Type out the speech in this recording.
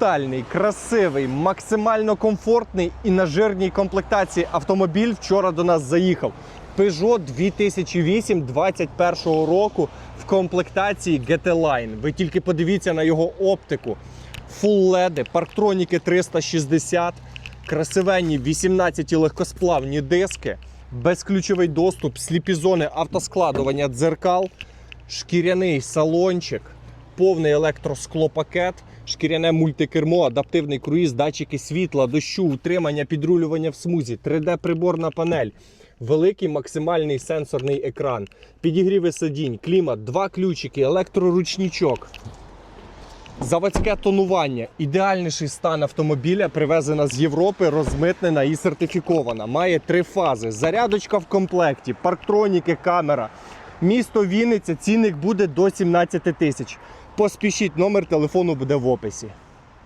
Брутальний, красивий, максимально комфортний і на жирній комплектації автомобіль вчора до нас заїхав. Peugeot 2008 21 року в комплектації GT Line. Ви тільки подивіться на його оптику. Full LED, парктроніки 360, красивенні 18 легкосплавні диски, безключовий доступ, сліпізони автоскладування дзеркал, шкіряний салончик, повний електросклопакет, шкіряне мультикермо, адаптивний круїз, датчики світла, дощу, утримання, підрулювання в смузі, 3D-приборна панель, великий максимальний сенсорний екран, підігріви сидінь, клімат, два ключики, електроручничок. Заводське тонування, ідеальніший стан автомобіля, привезена з Європи, розмитнена і сертифікована. Має три фази: зарядочка в комплекті, парктроніки, камера. Місто Вінниця, цінник буде до 17 тисяч. Поспішіть, номер телефону буде в описі.